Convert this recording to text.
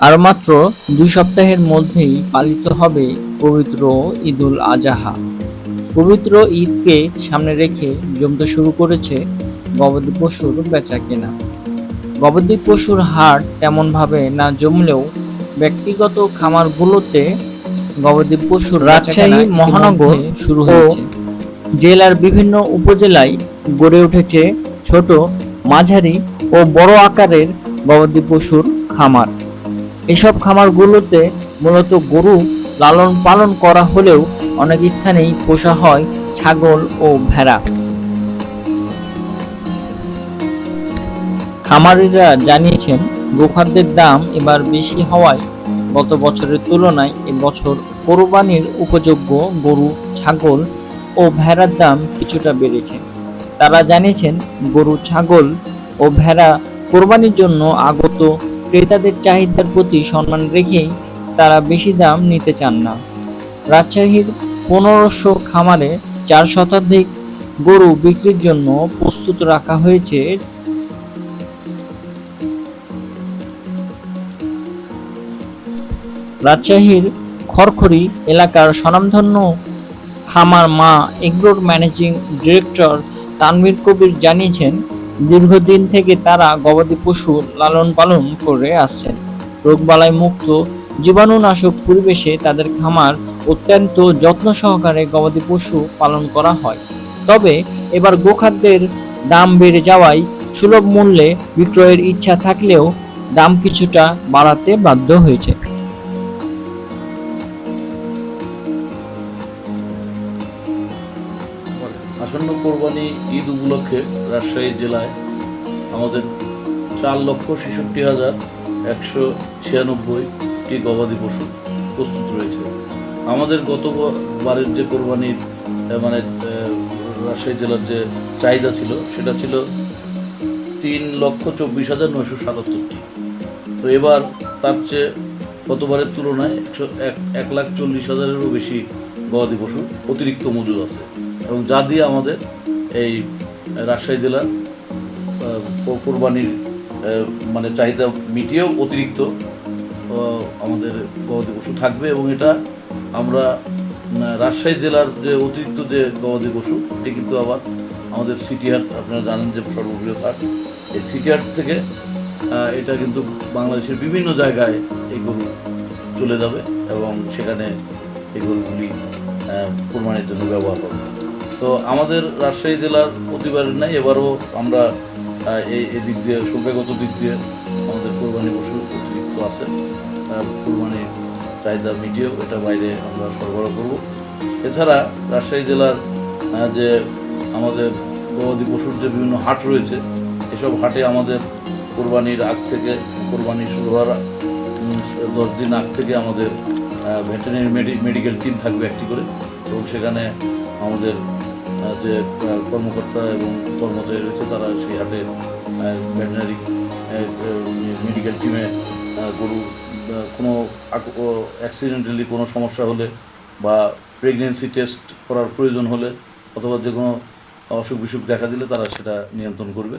আর মাত্র দুই সপ্তাহের মধ্যেই পালিত হবে পবিত্র ঈদুল আজাহা। পবিত্র ঈদকে সামনে রেখে জমতে শুরু করেছে গবাদি পশুর বেচা কেনা। গবাদি পশুর হাট তেমনভাবে না জমলেও ব্যক্তিগত খামারগুলোতে গবাদি পশুর রাজশাহী মহানগর শুরু হয়েছে। জেলার বিভিন্ন উপজেলায় গড়ে উঠেছে ছোট মাঝারি ও বড় আকারের গবাদি পশুর খামার। এসব খামারগুলোতে মূলত গরু লালন পালন করা হলেও অনেক স্থানেই পোষা হয় ছাগল ও ভেড়া। খামারিরা জানিয়েছেন, গোখাদ্যের দাম এবার বেশি হওয়ায় গত বছরের তুলনায় এবছর কোরবানির উপযোগ্য গরু, ছাগল ও ভেড়ার দাম কিছুটা বেড়েছে। তারা জানিয়েছেন, গরু, ছাগল ও ভেড়া কোরবানির জন্য আগত ক্রেতাদের চাহিদার প্রতি সম্মান রেখেই তারা বেশি দাম নিতে চান না। রাজশাহীর পনেরোশো খামারে চার শতাধিক গরু বিক্রির জন্য প্রস্তুত রাখা হয়েছে। রাজশাহীর খড়খড়ি এলাকার স্বনামধন্য খামার মা এগ্রোর ম্যানেজিং ডিরেক্টর তানভীর কবির জানিয়েছেন দীর্ঘদিন থেকে তারা গবাদি পশু লালন পালন করে আসছেন। রোগবালাই মুক্ত, জীবাণুনাশক পরিবেশে তাদের খামার অত্যন্ত যত্ন সহকারে গবাদি পশু পালন করা হয়। তবে এবার গোখাদ্যের দাম বেড়ে যাওয়ায় সুলভ মূল্যে বিক্রয়ের ইচ্ছা থাকলেও দাম কিছুটা বাড়াতে বাধ্য হয়েছে। আসন্ন কোরবানি ঈদ উপলক্ষে রাজশাহী জেলায় আমাদের চার লক্ষ ছেষট্টি হাজার একশো ছিয়ানব্বইটি গবাদি পশু প্রস্তুত রয়েছে। আমাদের গতবারের যে কোরবানির মানে রাজশাহী জেলার যে চাহিদা ছিল, সেটা ছিল তিন লক্ষ চব্বিশ হাজার নয়শো সাতাত্তরটি। তো এবার তার চেয়ে গতবারের তুলনায় একশো এক এক লাখ চল্লিশ হাজারেরও বেশি গবাদি পশু অতিরিক্ত মজুদ আছে। এবং যা দিয়ে আমাদের এই রাজশাহী জেলার কোরবানির মানে চাহিদা মিটিয়েও অতিরিক্ত আমাদের গবাদি পশু থাকবে এবং এটা আমরা রাজশাহী জেলার যে অতিরিক্ত যে গবাদি পশু এটি কিন্তু আবার আমাদের সিটি হাট, আপনারা জানেন যে সর্ববৃহৎ হাট, এই সিটি হাট থেকে এটা কিন্তু বাংলাদেশের বিভিন্ন জায়গায় এই গরু চলে যাবে এবং সেখানে এই গরুগুলি কোরবানির জন্য ব্যবহার হবে। তো আমাদের রাজশাহী জেলার প্রতিবারের নাই এবারও আমরা এই দিক দিয়ে সংখ্যাগত দিক দিয়ে আমাদের কোরবানি পশু অতিরিক্ত আছে। আহ, কোরবানির চাহিদা মিটিয়েও এটা বাইরে আমরা সরবরাহ করব। এছাড়া রাজশাহী জেলার যে আমাদের গবাদি পশুর যে বিভিন্ন হাট রয়েছে এসব হাটে আমাদের কোরবানির আগ থেকে কোরবানি শুরু হওয়ার দশ দিন আগ থেকে আমাদের ভেটেরিনারি মেডিকেল টিম থাকবে একটি করে। এবং সেখানে আমাদের যে কর্মকর্তা এবং কর্মচারী রয়েছে, তারা সেই হাটে ভেটেনারি মেডিকেল টিমে গরু কোনো অ্যাক্সিডেন্টালি কোনো সমস্যা হলে বা প্রেগনেন্সি টেস্ট করার প্রয়োজন হলে অথবা যে কোনো অসুখ বিসুখ দেখা দিলে তারা সেটা নিয়ন্ত্রণ করবে।